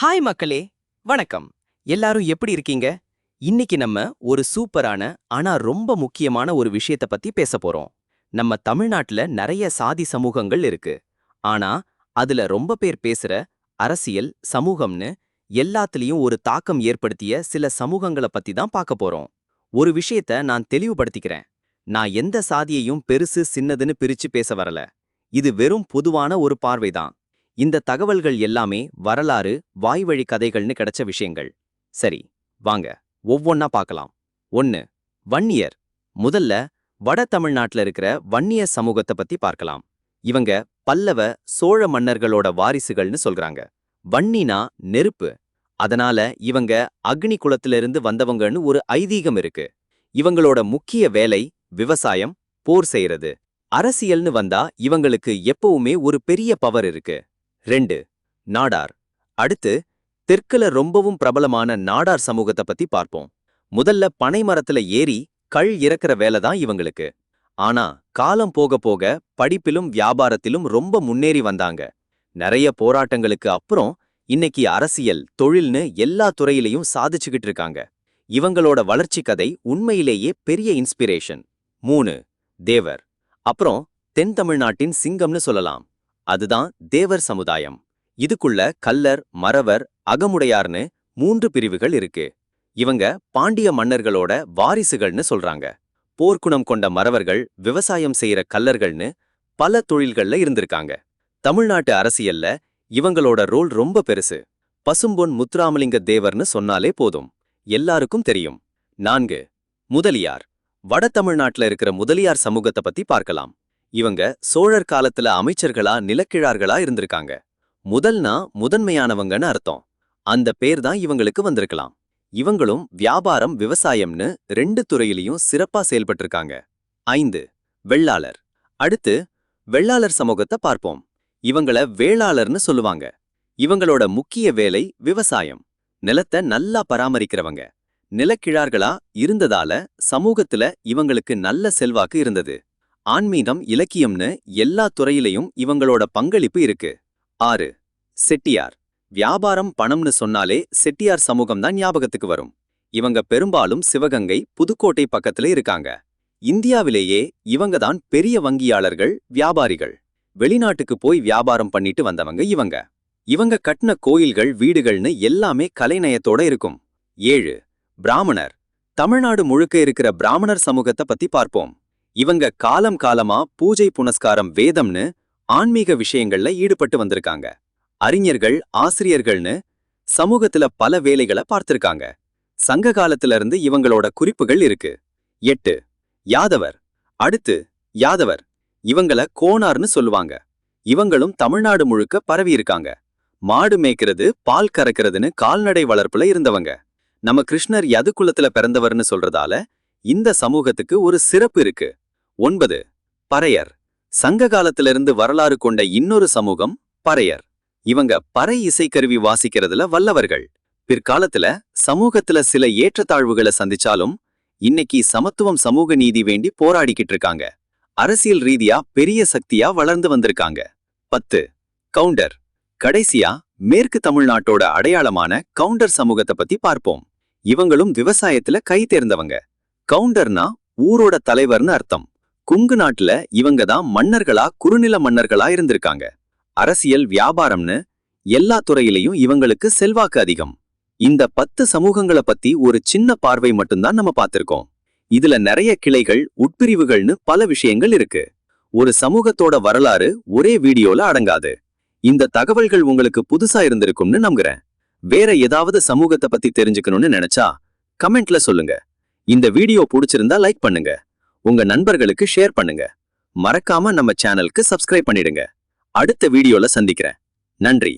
Hi மக்களே வணக்கம். எல்லாரும் எப்படி இருக்கீங்க? இன்னைக்கு நம்ம ஒரு சூப்பரான ஆனா ரொம்ப முக்கியமான ஒரு விஷயத்த பத்தி பேச போறோம். நம்ம தமிழ்நாட்டுல நிறைய சாதி சமூகங்கள் இருக்கு. ஆனா அதுல ரொம்ப பேர் பேசுற அரசியல் சமூகம்னு எல்லாத்துலயும் ஒரு தாக்கம் ஏற்படுத்திய சில சமூகங்களை பத்தி தான் பார்க்க போறோம். ஒரு விஷயத்த நான் தெளிவுபடுத்திக்கிறேன். நான் எந்த சாதியையும் பெருசு சின்னதுன்னு பிரிச்சு பேச வரல. இது வெறும் பொதுவான ஒரு பார்வைதான் இந்த தகவல்கள் எல்லாமே வரலாறு வாய்வழி கதைகள்னு கிடைச்ச விஷயங்கள். சரி வாங்க ஒவ்வொன்னா பார்க்கலாம் ஒன்னு வன்னியர். முதல்ல வட தமிழ்நாட்டுல இருக்கிற வன்னிய சமூகத்தை பத்தி பார்க்கலாம். இவங்க பல்லவ சோழ மன்னர்களோட வாரிசுகள்னு சொல்றாங்க. வன்னினா நெருப்பு. அதனால இவங்க அக்னி குலத்திலிருந்து வந்தவங்கன்னு ஒரு ஐதீகம் இருக்கு. இவங்களோட முக்கிய வேலை விவசாயம் போர் செய்யறது. அரசியல்னு வந்தா இவங்களுக்கு எப்பவுமே ஒரு பெரிய பவர் இருக்கு. ரெண்டு நாடார். அடுத்து தெற்குல ரொம்பவும் பிரபலமான நாடார் சமூகத்தை பத்தி பார்ப்போம். முதல்ல பனை மரத்துல ஏறி கள் இறக்குற வேலை தான் இவங்களுக்கு. ஆனா காலம் போக போக படிப்பிலும் வியாபாரத்திலும் ரொம்ப முன்னேறி வந்தாங்க. நிறைய போராட்டங்களுக்கு அப்புறம் இன்னைக்கு அரசியல் தொழில்னு எல்லா துறையிலையும் சாதிச்சுக்கிட்டு இருக்காங்க. இவங்களோட வளர்ச்சி கதை உண்மையிலேயே பெரிய இன்ஸ்பிரேஷன். மூணு தேவர். அப்புறம் தென் தமிழ்நாட்டின் சிங்கம்னு சொல்லலாம். அதுதான் தேவர் சமுதாயம். இதுக்குள்ள கல்லர் மறவர் அகமுடையார்னு மூன்று பிரிவுகள் இருக்கு. இவங்க பாண்டிய மன்னர்களோட வாரிசுகள்னு சொல்றாங்க. போர்க்குணம் கொண்ட மறவர்கள் விவசாயம் செய்யற கல்லர்கள்னு பல தொழில்கள்ல இருந்திருக்காங்க. தமிழ்நாட்டு அரசியல்ல இவங்களோட ரோல் ரொம்ப பெருசு. பசும்பொன் முத்துராமலிங்க தேவர்னு சொன்னாலே போதும். எல்லாருக்கும் தெரியும். நான்கு. முதலியார். வட தமிழ்நாட்டுல இருக்கிற முதலியார் சமூகத்தை பத்தி பார்க்கலாம். இவங்க சோழர் காலத்துல அமைச்சர்களா நிலக்கிழார்களா இருந்திருக்காங்க. முதல்னா முதன்மையானவங்கன்னு அர்த்தம். அந்த பேர் தான் இவங்களுக்கு வந்திருக்கலாம். இவங்களும் வியாபாரம் விவசாயம்னு ரெண்டு துறையிலையும் சிறப்பா செயல்பட்டிருக்காங்க. ஐந்து வெள்ளாளர். அடுத்து வெள்ளாளர் சமூகத்தை பார்ப்போம். இவங்கள வேளாளர்னு சொல்லுவாங்க. இவங்களோட முக்கிய வேலை விவசாயம். நிலத்தை நல்லா பராமரிக்கிறவங்க. நிலக்கிழார்களா இருந்ததால சமூகத்துல இவங்களுக்கு நல்ல செல்வாக்கு இருந்தது. ஆன்மீகம் இலக்கியம்னு எல்லா துறையிலையும் இவங்களோட பங்களிப்பு இருக்கு. ஆறு செட்டியார். வியாபாரம் பணம்னு சொன்னாலே செட்டியார் சமூகம் தான் ஞாபகத்துக்கு வரும். இவங்க பெரும்பாலும் சிவகங்கை புதுக்கோட்டை பக்கத்துல இருக்காங்க. இந்தியாவிலேயே இவங்க தான் பெரிய வங்கியாளர்கள் வியாபாரிகள். வெளிநாட்டுக்கு போய் வியாபாரம் பண்ணிட்டு வந்தவங்க இவங்க. இவங்க கட்டின கோயில்கள் வீடுகள்னு எல்லாமே கலைநயத்தோட இருக்கும். ஏழு பிராமணர். தமிழ்நாடு முழுக்க இருக்கிற பிராமணர் சமூகத்தை பத்தி பார்ப்போம். இவங்க காலம் காலமா பூஜை புனஸ்காரம் வேதம்னு ஆன்மீக விஷயங்கள்ல ஈடுபட்டு வந்திருக்காங்க. அறிஞர்கள் ஆசிரியர்கள்னு சமூகத்துல பல வேலைகளை பார்த்திருக்காங்க. சங்க காலத்துல இருந்து இவங்களோட குறிப்புகள் இருக்கு. எட்டு யாதவர். அடுத்து யாதவர். இவங்கள கோனார்னு சொல்லுவாங்க. இவங்களும் தமிழ்நாடு முழுக்க பரவி இருக்காங்க. மாடு மேய்க்கிறது பால் கறக்கிறதுன்னு கால்நடை வளர்ப்புல இருந்தவங்க. நம்ம கிருஷ்ணர் யது குலத்துல பிறந்தவர்னு சொல்றதால இந்த சமூகத்துக்கு ஒரு சிறப்பு இருக்கு. ஒன்பது பறையர். சங்க காலத்திலிருந்து வரலாறு கொண்ட இன்னொரு சமூகம் பறையர். இவங்க பறை இசைக்கருவி வாசிக்கிறதுல வல்லவர்கள். பிற்காலத்துல சமூகத்துல சில ஏற்றத்தாழ்வுகளை சந்திச்சாலும் இன்னைக்கு சமத்துவம் சமூக நீதி வேண்டி போராடிக்கிட்டு இருக்காங்க. அரசியல் ரீதியா பெரிய சக்தியா வளர்ந்து வந்திருக்காங்க. பத்து கவுண்டர். கடைசியா மேற்கு தமிழ்நாட்டோட அடையாளமான கவுண்டர் சமூகத்தை பத்தி பார்ப்போம். இவங்களும் விவசாயத்துல கை தேர்ந்தவங்க. கவுண்டர்னா ஊரோட தலைவர்னு அர்த்தம். குங்கு நாட்டுல இவங்க தான் மன்னர்களா குறுநில மன்னர்களா இருந்திருக்காங்க. அரசியல் வியாபாரம்னு எல்லா துறையிலையும் இவங்களுக்கு செல்வாக்கு அதிகம். இந்த பத்து சமூகங்களை பத்தி ஒரு சின்ன பார்வை மட்டும்தான் நம்ம பார்த்திருக்கோம். இதுல நிறைய கிளைகள் உட்பிரிவுகள்னு பல விஷயங்கள் இருக்கு. ஒரு சமூகத்தோட வரலாறு ஒரே வீடியோல அடங்காது. இந்த தகவல்கள் உங்களுக்கு புதுசா இருந்திருக்கும்னு நம்புறேன். வேற ஏதாவது சமூகத்தை பத்தி தெரிஞ்சுக்கணும்னு நினைச்சா கமெண்ட்ல சொல்லுங்க. இந்த வீடியோ பிடிச்சிருந்தா லைக் பண்ணுங்க. உங்க நண்பர்களுக்கு ஷேர் பண்ணுங்க. மறக்காம நம்ம சேனலுக்கு சப்ஸ்கிரைப் பண்ணிடுங்க. அடுத்த வீடியோல சந்திக்கிறேன். நன்றி.